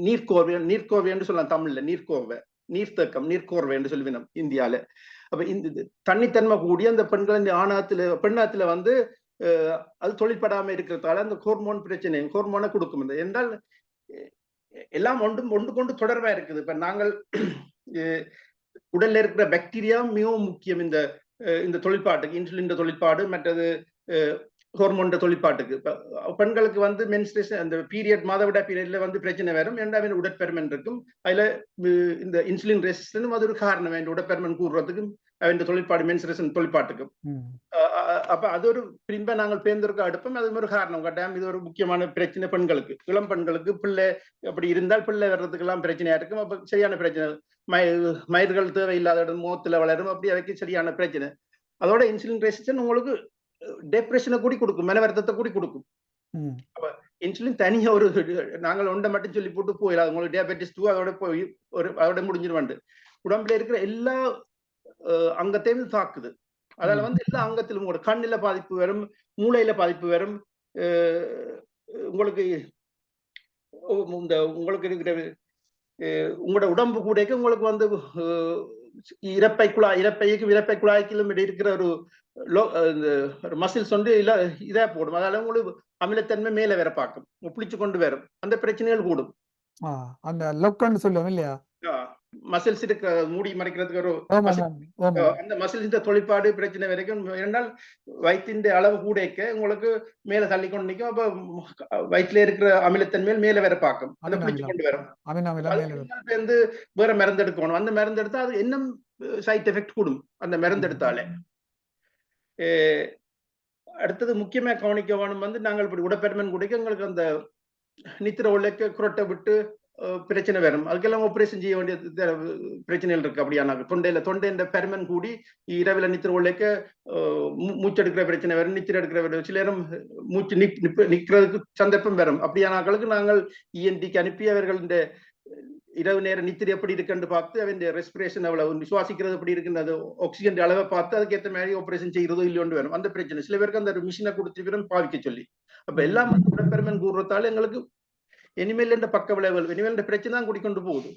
நீர்க்கோர்வை நீர்க்கோர்வை என்று சொல்லலாம் தமிழ்ல நீர்க்கோர்வை நீர்த்தக்கம் நீர்க்கோர்வை என்று சொல்லுவினோம் இந்தியால. அப்ப இந்த இது தண்ணித்தன்மை கூடிய அந்த பெண்கள் இந்த ஆணவத்துல பெண்ணத்துல வந்து அது தொழிற்படாம இருக்கிறதால அந்த ஹோர்மோன் பிரச்சனை ஹோர்மோனை கொடுக்கும். இந்த என்றால் எல்லாம் ஒன்றும் ஒன்று கொண்டு தொடர்பா இருக்குது. இப்ப நாங்கள் உடல்ல இருக்கிற பாக்டீரியா மிகவும் முக்கியம் இந்த இந்த தொழிற்பாட்டுக்கு இன்சுலின் தொழிற்பாடு மற்றது ஹோர்மோன் தொழிற்பாட்டுக்கு பெண்களுக்கு வந்து மென்ஸ்ட்ரேஷன் அந்த பீரியட் மாதவிடா பீரியட்ல வந்து பிரச்சனை வரும். இரண்டாவது உடற்பெருமன் இருக்கும். அதுல இந்த இன்சுலின் ரெசிஸ்டனும் அது ஒரு காரணம். இந்த உடற்பெருமன் கூடுறதுக்கும் இந்த தொழிற்பாடு மென்ஸ்ட்ரேஷன் தொழிற்பாட்டுக்கும் அப்ப அது ஒரு பின்ப நாங்கள் பேர்ந்திருக்க அடுப்போம். அது ஒரு காரணம். கட்டாயம் இது ஒரு முக்கியமான பிரச்சனை பெண்களுக்கு. இளம் பெண்களுக்கு பிள்ளை அப்படி இருந்தால் பிள்ளை வர்றதுக்கெல்லாம் பிரச்சனையா இருக்கும். அப்ப சரியான பிரச்சனை மய மயிர்கள் தேவையில்லாத இடம் முகத்துல வளரும் அப்படி அதுக்கு சரியான பிரச்சனை. அதோட இன்சுலின் ரெசிஸ்டன் உங்களுக்கு டெப்ரெஷனை கூடி கொடுக்கும் மன வருத்தத்தை கூடி கொடுக்கும். இன்சுலின் தனியா ஒரு நாங்கள் ஒன்றை மட்டும் சொல்லி போட்டு போயிடலாம் உங்களுக்கு டயபெட்டிஸ் டூ அதோட போய் ஒரு அதோட முடிஞ்சிருவாண்டு. உடம்புல இருக்கிற எல்லா அங்கத்தையும் தாக்குது. அதால. வந்து எல்லா அங்கத்திலும் உங்களோட கண்ணுல பாதிப்பு வரும் மூளையில பாதிப்பு வரும். உங்களுக்கு இந்த உங்களுக்கு இருக்கிற உங்களோட உடம்பு கூடக்கு உங்களுக்கு வந்து இறப்பை குழாய் இறப்பைக்கும் இறப்பை குழாய்க்கிலும் இடையே இருக்கிற ஒரு லோ இந்த ஒரு மசில்ஸ் வந்து இல்ல இதா போடும். அதால உங்களுக்கு அமிலத்தன்மை மேல வேற பார்க்கும். புளிச்சு கொண்டு வரும். அந்த பிரச்சனைகள் கூடும். அந்த லொக்கன்னு சொல்லுவோம் இல்லையா? மசில்ஸ் இருக்க மூடி மறைக்கிறதுக்கு ஒரு அந்த மசில்ஸ் தொழிற்பாடு பிரச்சனை வரைக்கும் இரண்டால் வயிற்றின் அளவு கூடைக்க உங்களுக்கு மேல தள்ளி கொண்டு நிற்கும். அப்ப வயிற்றுல இருக்கிற அமிலத்தன்மையில் மேல வேற பார்க்கும். புளிச்சு அமிலம். கொண்டு வரும். மேல வந்து வேற மருந்து எடுக்கணும். அந்த மருந்து எடுத்தா அது இன்னும் சைட் எஃபெக்ட் கூடும். அந்த மருந்து எடுத்தாலே. அடுத்தது முக்கியமா கவனிக்க வேணும் வந்து நாங்கள் இப்படி உடற்பெருமன் குடிக்க எங்களுக்கு அந்த நித்திர உழைக்க குரட்டை விட்டு பிரச்சனை வரும் அதுக்கெல்லாம் ஆப்ரேஷன் செய்ய வேண்டிய பிரச்சனைகள் இருக்கு அப்படியான தொண்டையில தொண்டைன்ற பெருமன் கூடி இரவில் நித்திர உழைக்க மூச்செடுக்கிற பிரச்சனை வரும் நித்திர எடுக்கிற சில நேரம் மூச்சு நிப்ப- நிக்கிறதுக்கு சந்தர்ப்பம் வரும் அப்படியானாக்களுக்கு நாங்கள் இஎன்டிக்கு அனுப்பி அவர்களுடைய இரவு நேர நித்திரை எப்படி இருக்குன்னு பார்த்து அவன் ரெஸ்பிரேஷன் அவ்வளவு சுவாசிக்கிறது எப்படி இருக்குன்னு ஆக்சிஜன் அளவை பார்த்து அதுக்கேற்ற மாதிரி ஆபரேஷன் செய்யறதோ இல்லையோண்டு வேணும். அந்த பிரச்சனை. சில பேருக்கு அந்த மிஷினை கொடுத்து பாவிக்க சொல்லி. அப்ப எல்லாம் பெருமன் உடற்பெருமன் கூடுறதால எங்களுக்கு இனிமேல் பக்க விளைவுகள் இனிமேல் இந்த பிரச்சனை தான் கூடிக்கொண்டு போகுது.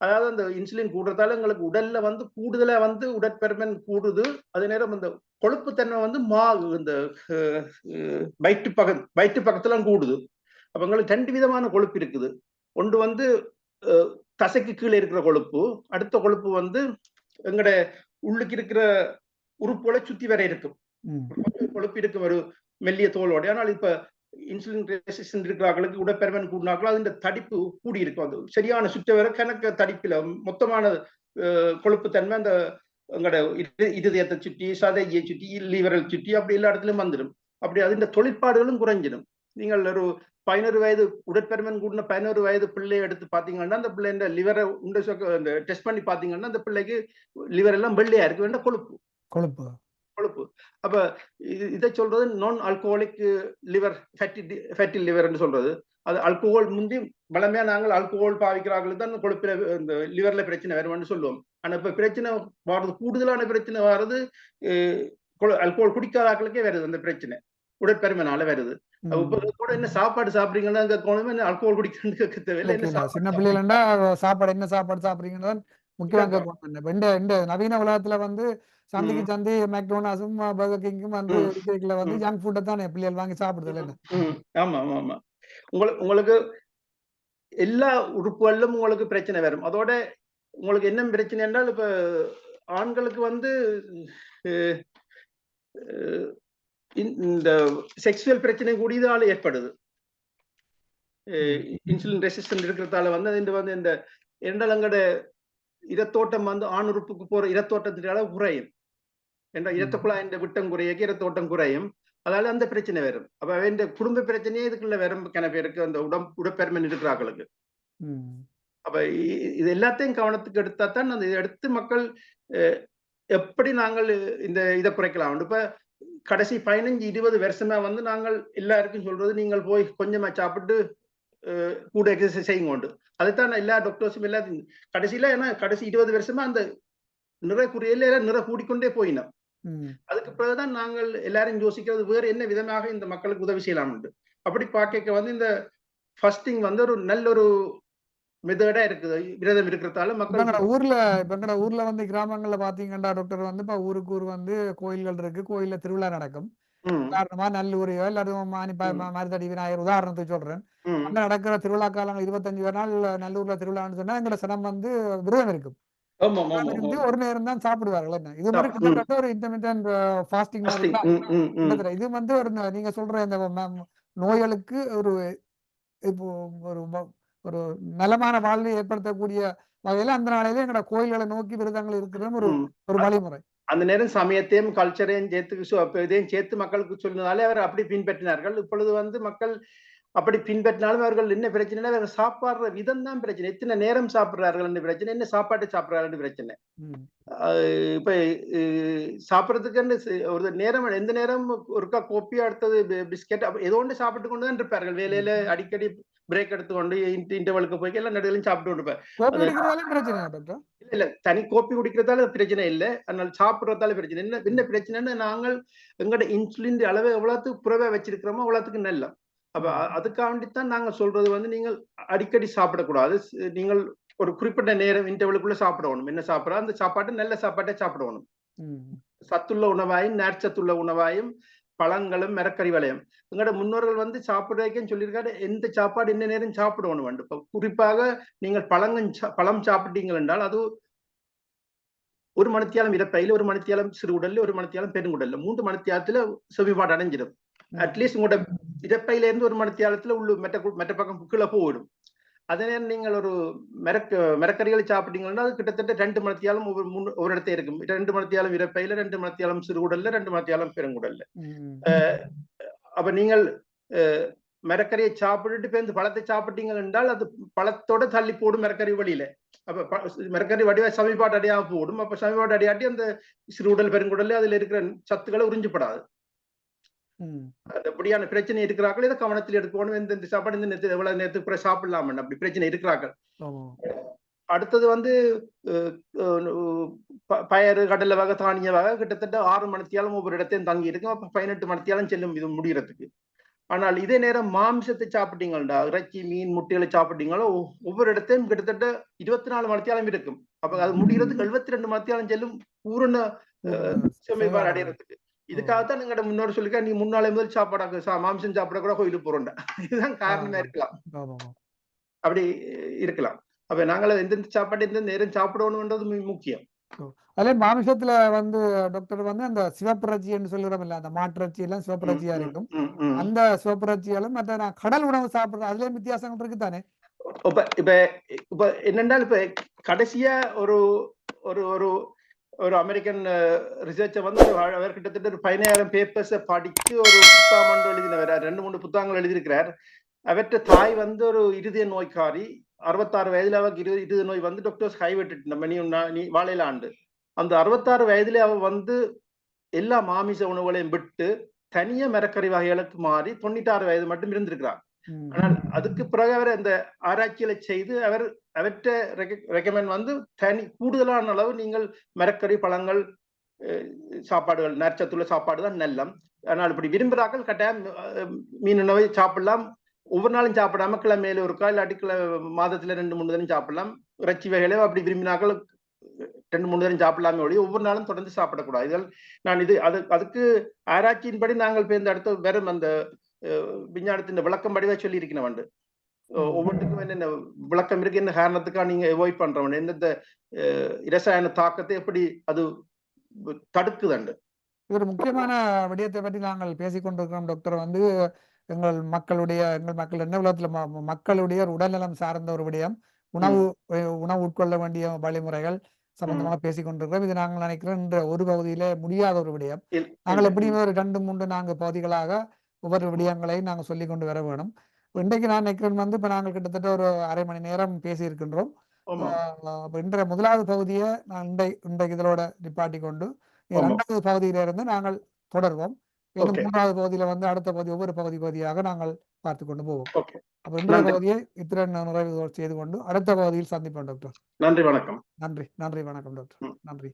அதாவது அந்த இன்சுலின் கூடுறதால எங்களுக்கு உடல்ல வந்து கூடுதலா வந்து உடற்பெருமன் கூடுது. அதே நேரம் இந்த கொழுப்பு தன்மை வந்து மா இந்த வயிற்று பக்க வயிற்று பக்கத்துல கூடுது. அப்ப எங்களுக்கு ரெண்டு விதமான கொழுப்பு இருக்குது. ஒன்று வந்து தசைக்கு கீழே இருக்கிற கொழுப்பு அடுத்த கொழுப்பு வந்து எங்கட உள்ளுக்கு இருக்கிற உறுப்புகளை சுத்தி வர இருக்கும். கொழுப்பு இருக்கும் ஒரு மெல்லிய தோலோட. ஆனால் இப்ப இன்சுலின் ரெசிஸ்டன்ட் இருக்கிறார்களுக்கு உடற்பெருமன் கூடினாக்களோ அதுல தடிப்பு கூடி இருக்கும் அது சரியான சுற்றவர கணக்கு தடிப்பில் மொத்தமான கொழுப்பு தன்மை அந்த இது இதயத்தை சுற்றி சதையை சுற்றி லீவரல் சுற்றி அப்படி எல்லா இடத்துலயும் வந்துடும் அப்படி அதுல தொழிற்பாடுகளும் குறைஞ்சிடும். நீங்கள் ஒரு பதினோரு வயது உடற்பெருமன் கூடின பதினோரு வயது பிள்ளையை எடுத்து பாத்தீங்கன்னா அந்த பிள்ளைங்க லிவரை உண்டை டெஸ்ட் பண்ணி பாத்தீங்கன்னா அந்த பிள்ளைக்கு லிவர் எல்லாம் வெள்ளையா இருக்கு வேண்டாம் கொழுப்பு. கொழுப்பு. கொழுப்பு. அப்ப இது சொல்றது நான் ஆல்கோஹோலிக் லிவர் ஃபேட்டி ஃபேட்டி லிவர்னு சொல்றது. அது ஆல்கோஹோல் முந்தி வளமையா நாங்கள் ஆல்கோஹோல் பாவிக்கிறார்கள் தான் கொழுப்பில இந்த லிவர்ல பிரச்சனை வரும்னு சொல்லுவோம். ஆனா இப்ப பிரச்சனை வர்றது கூடுதலான பிரச்சனை வர்றது ஆல்கோஹோல் குடிக்காத ஆட்களுக்கே வருது அந்த பிரச்சனை. உடற்பெருமனால வருது. கூட என்ன சாப்பாடு சாப்பிடுறீங்கன்னா அங்க கோணமே ஆல்கோஹோல் குடிக்கணும்னு கேட்க தேவையில்லை என்ன சின்ன பிள்ளைகளா சாப்பாடு என்ன சாப்பாடு சாப்பிடுறீங்கன்னு முக்கியமா நவீன உலகத்துல வந்து சந்தைக்கு. சந்தை மெக்டோனாஸும் பர்கர் கிங்கும் வந்து ம். இருக்கிறதுல வந்து. ஜங்க் ஃபுட்டை தானே பிள்ளைகள் வாங்கி சாப்பிடுறது ம். ஆமா ஆமா ஆமா உங்களுக்கு உங்களுக்கு எல்லா உறுப்புகளிலும் உங்களுக்கு பிரச்சனை வரும் அதோட உங்களுக்கு என்ன பிரச்சனை என்றால் இப்ப ஆண்களுக்கு வந்து இந்த- இந்த செக்ஸுவல் பிரச்சனை கூடியதால ஏற்படுது இன்சுலின் ரெசிஸ்டன்ட் இருக்கிறதால வந்து அது வந்து இந்த என்றால் இரத்தோட்டம் வந்து ஆண் உறுப்புக்கு போற இரத்தோட்டத்தினால குறையும். என்ற இரத்த குழாயின் விட்டம் குறையக்கு இரத்தோட்டம் குறையும். அதால அந்த பிரச்சனை வரும். அப்ப இந்த குடும்ப பிரச்சனையே இதுக்குள்ள வரும். கன பேருக்கு அந்த உடம் உடற்பெருமன் இருக்கிறார்களுக்கு. அப்ப இது எல்லாத்தையும் கவனத்துக்கு எடுத்தா தான் அந்த இதை எடுத்து மக்கள் எப்படி நாங்கள் இந்த இதை குறைக்கலாம்? இப்ப கடைசி பதினஞ்சு இருபது வருஷமா வந்து நாங்கள் எல்லாருக்கும் சொல்றது நீங்கள் போய் கொஞ்சமா சாப்பிட்டு கூட எக்ஸசைஸ் செய்யுங்க உண்டு அதைத்தான் எல்லா டாக்டர்ஸும் எல்லாத்தையும் கடைசியில ஏன்னா கடைசி இருபது வருஷமா அந்த நிறை குறையில நிறை கூடிக்கொண்டே போயினோம். அதுக்கு பிறகுதான் நாங்கள் எல்லாரும் யோசிக்கிறது வேறு என்ன விதமாக இந்த மக்களுக்கு உதவி செய்யலாம் உண்டு அப்படி பார்க்க வந்து இந்த ஃபஸ்டிங் வந்து ஒரு நல்ல ஒரு மெத்தடா இருக்குது விரதம் இருக்கிறதால மக்கள் ஊர்ல இப்ப ஊர்ல வந்து கிராமங்கள்ல பாத்தீங்கன்னா டாக்டர் வந்து இப்ப ஊருக்கு ஊர் வந்து கோயில்கள் இருக்கு கோயில்ல திருவிழா நடக்கும் உதாரணமா நல்லூரையோ ம். மருதடி விநாயகர் உதாரணத்துக்கு சொல்றேன். அங்க நடக்கிற திருவிழா காலங்கள் இருபத்தஞ்சு நாள் நல்லூர்ல திருவிழான்னு சொன்னா எங்கட சனம் வந்து விரதம் இருக்கும். ஒரு நேரம் தான் சாப்பிடுவார்கள் என்ன? இது மாதிரி. கிட்டத்தட்ட ஒரு இன்டர்மீடியன்ட் ஃபாஸ்டிங் மாதிரி இது வந்து ஒரு நீங்க சொல்ற இந்த நோய்களுக்கு ஒரு இப்போ ஒரு ஒரு நலமான வாழ்வை ஏற்படுத்தக்கூடிய வகையில அந்த நாளையில எங்கட கோயில்களை நோக்கி விரதங்கள் இருக்கிறது ஒரு. ஒரு வழிமுறை. அந்த நேரம் சமயத்தையும் கல்ச்சரையும் சேர்த்து இதையும் சேர்த்து மக்களுக்கு சொன்னதாலே அவர் அப்படி பின்பற்றினார்கள். இப்பொழுது வந்து மக்கள் அப்படி பின்பற்றினாலும் அவர்கள் என்ன பிரச்சனை அவர் சாப்பாடுற விதம் தான் பிரச்சனை. எத்தனை நேரம் சாப்பிடுறார்கள் பிரச்சனை என்ன சாப்பாட்டு சாப்பிடுறார்கள் பிரச்சனை. இப்ப அஹ் சாப்பிடறதுக்குன்னு சி- ஒரு நேரம் எந்த நேரம் ஒருக்கா கோப்பி அடுத்தது பிஸ்கெட் ஏதோ ஒன்று சாப்பிட்டு கொண்டு தான் இருப்பார்கள். வேலையில அடிக்கடி பிரேக் எடுத்துக்கொண்டு இன்டர்வலுக்கு போய் எல்லாம் நடுவிலும் சாப்பிட்டு கொண்டு இல்ல இல்ல தனி கோப்பி குடிக்கிறதால பிரச்சனை இல்லை. அதனால சாப்பிடுறதால பிரச்சனை என்ன என்ன பிரச்சனைன்னு நாங்கள் எங்களோட இன்சுலின் அளவை எவ்வளவுக்கு குறைவா வச்சிருக்கிறோமோ அவ்வளவுக்கு நல்ல. அப்ப அ- அதுக்காக வேண்டித்தான் நாங்க சொல்றது வந்து நீங்கள் அடிக்கடி சாப்பிடக்கூடாது. நீங்கள் ஒரு குறிப்பிட்ட நேரம் இன்டர்வலுக்குள்ள சாப்பிடணும். என்ன சாப்பிடணும் அந்த சாப்பாட்டை நல்ல சாப்பாட்டை சாப்பிடணும். சத்துள்ள உணவாயும் நேர்ச்சத்துள்ள உணவாயும் பழங்களும் மரக்கறி வளையம் எங்களோட முன்னோர்கள் வந்து சாப்பிடுறதுக்குன்னு சொல்லியிருக்காரு. எந்த சாப்பாடு என்ன நேரம் சாப்பிடணும் வேண்டும் இப்ப குறிப்பாக நீங்கள் பழங்கள் பழம் சாப்பிட்டீங்கள் என்றால் அது ஒரு மணித்தியாலம் இறப்பையில ஒரு மணித்தியாலம் சிறு உடல்ல ஒரு மணித்தியாலம் பெருங்குடல்ல மூன்று மணித்தியாலத்துல செவிப்பாடு அடைஞ்சிடும். அட்லீஸ்ட் உங்களோட இறப்பையில இருந்து ஒரு மணித்தியாலத்துல உள்ள மெட்ட மெட்ட பக்கம் கீழே போயிடும். அதே நேரம் நீங்கள் ஒரு மெரக்க மெரக்கறிகளை சாப்பிட்டீங்கன்னா அது கிட்டத்தட்ட ரெண்டு மணித்தியாலம் ஒவ்வொரு மூணு ஒரு இடத்துல இருக்கும். ரெண்டு மணித்தியாலம் இறப்பையில ரெண்டு மணித்தியாலம் சிறு உடல்ல ரெண்டு மணித்தியாலம் பெருங்குடல்ல. அப்ப நீங்கள் அஹ், மரக்கறியை சாப்பிட்டுட்டு இப்ப இந்த பழத்தை சாப்பிட்டீங்க என்றால் அது பழத்தோட தள்ளி போடும் மரக்கறி வழியில. அப்ப மரக்கறி வடிவா சமிபாட்டு அடையாம போடும். அப்ப சமிபாட்டு அடையாட்டி அந்த சிறுகுடல் பெருங்குடல்ல அதுல இருக்கிற சத்துக்களை உறிஞ்சப்படாது. அது அப்படியான பிரச்சனை இருக்கிறார்கள்? இதை கவனத்தில் எடுக்கணும் இந்த இந்த சாப்பாடு இந்த நேரத்து எவ்வளவு நேரத்துக்கு சாப்பிடலாம் அப்படி பிரச்சனை இருக்கிறார்கள். அடுத்தது வந்து பயறு கடலை வகை தானிய வகை கிட்டத்தட்ட ஆறு மணித்தியாலும் ஒவ்வொரு இடத்தையும் தங்கி இருக்கும் அப்ப பதினெட்டு மணித்தியாலும் செல்லும் இது முடிகிறதுக்கு ஆனால் இதே நேரம் மாம்சத்தை சாப்பிட்டீங்கள்டா இறைச்சி மீன் முட்டைகளை சாப்பிட்டீங்களோ ஒவ்வொரு இடத்தையும் கிட்டத்தட்ட இருபத்தி நாலு மணித்தியாலம் இருக்கும். அப்ப அது முடிகிறதுக்கு எழுபத்தி ரெண்டு மணித்தியாலம் செல்லும் பூரண செம்மைப்பாடு அடைகிறதுக்கு இதுக்காகத்தான் எங்கட முன்னோர் சொல்லிக்க நீ முன்னாலே முதல் சாப்பாடாக்க மாம்சம் சாப்பிட கூட கோயிலுக்கு போறோம்டா இதுதான் காரணமா இருக்கலாம். அப்படி இருக்கலாம். அப்ப நாங்கள எந்தெந்த சாப்பாடு எந்த நேரம் சாப்பிடணும்ன்றது முக்கியம். அதே மாமிசத்துல வந்து டாக்டர் வந்து அந்த சிவப்பிறச்சின்னு சொல்லுறோம்ல அந்த மாட்டிறச்சி எல்லாம் சிவப்பிறச்சியா இருக்கும். அந்த சிவப்பிறச்சியாலும் மற்ற நான் கடல் உணவு சாப்பிடுறது அதுலயும் வித்தியாசங்கள் இருக்கு தானே? இப்ப இப்ப இப்ப என்னென்றால் இப்ப கடைசியா ஒரு ஒரு ஒரு ஒரு அமெரிக்கன் ரிசர்ச்சை வந்து அவர் கிட்டத்தட்ட ஒரு பதினாயிரம் பேப்பர்ஸை படித்து ஒரு புத்தகம் எழுதினவர் ரெண்டு மூணு புத்தகங்கள் எழுதியிருக்கிறார் அவற்ற தாய் வந்து ஒரு இருதய நோய்க்காரி அறுபத்தாறு வயதுல அவருக்கு இரு இருதய நோய் வந்து டாக்டர்ஸ் கைவிட்டுட்டு நம்ம நீ நீ வாழையில ஆண்டு அந்த அறுபத்தாறு வயதுல அவ வந்து எல்லா மாமிச உணவுகளையும் விட்டு தனிய மரக்கறி வகைகளுக்கு மாறி தொண்ணூத்தாறு வயது மட்டும் இருந்திருக்கிறார் ஆனால் அதுக்கு பிறகு அவர் அந்த ஆராய்ச்சிகளை செய்து அவர் அவற்ற ரெக்கமெண்ட் வந்து தனி கூடுதலான அளவு நீங்கள் மரக்கறி பழங்கள் சாப்பாடுகள் நற்சத்துள்ள சாப்பாடு தான் நல்லம். ஆனால் இப்படி விரும்புகிறார்கள் கட்டாயம் மீன் உணவை சாப்பிடலாம். ஒவ்வொரு நாளும் சாப்பிடாம கிழமையில ஒரு கால் அடிக்கல மாதத்துல ரெண்டு மூணு தினம் சாப்பிடலாம். இறைச்சி வகைகளை அப்படி விரும்பினாக்கள் ரெண்டு மூணு தினம் சாப்பிடலாமே ஒழிய ஒவ்வொரு நாளும் தொடர்ந்து சாப்பிடக்கூடாது. இதில் நான் இது அது அதுக்கு ஆராய்ச்சியின்படி நாங்கள் இப்ப இந்த அடுத்த வெறும் அந்த விஞ்ஞானத்தின் விளக்கம் படிவா சொல்லி இருக்கிறேன் வந்து ஒவ்வொன்றுக்கும் என்னென்ன விளக்கம் இருக்கு என்ன காரணத்துக்காக நீங்க அவாய்ட் பண்றவன்? எந்தெந்த இரசாயன தாக்கத்தை எப்படி அது தடுக்குதண்டு இது ஒரு முக்கியமான விடயத்தை பற்றி நாங்கள் பேசிக் கொண்டிருக்கிறோம் டாக்டர். வந்து எங்கள் மக்களுடைய எங்கள் மக்கள் என்ன உலகத்துல மக்களுடைய ஒரு உடல்நலம் சார்ந்த ஒரு விடயம். உணவு உணவு உட்கொள்ள வேண்டிய வழிமுறைகள் சம்பந்தமாக பேசிக் கொண்டிருக்கிறோம். இது நாங்கள் நினைக்கிறோம் இந்த ஒரு பகுதியிலே முடியாத ஒரு விடயம். நாங்கள். எப்படியும் ஒரு ரெண்டு மூன்று நான்கு பகுதிகளாக ஒவ்வொரு விடயங்களையும் நாங்கள் சொல்லி கொண்டு வர வேணும். இன்றைக்கு நான் நினைக்கிறேன் வந்து இப்ப நாங்கள் கிட்டத்தட்ட ஒரு அரை மணி நேரம் பேசியிருக்கின்றோம். ஆஹ் அப்ப இன்றைய முதலாவது பகுதியை நான் இன்றை இன்றைக்கு இதோட நிப்பாட்டி கொண்டு. இரண்டாவது பகுதியில இருந்து நாங்கள் தொடர்வோம். மூன்றாவது பகுதியில வந்து அடுத்த பகுதி ஒவ்வொரு பகுதி பகுதியாக நாங்கள் பார்த்து கொண்டு போவோம். அப்ப இன்றைய. பகுதியை இத்துடன் நிறைவு செய்து கொண்டு அடுத்த பகுதியில் சந்திப்போம் டாக்டர் நன்றி வணக்கம். நன்றி நன்றி வணக்கம் டாக்டர். நன்றி.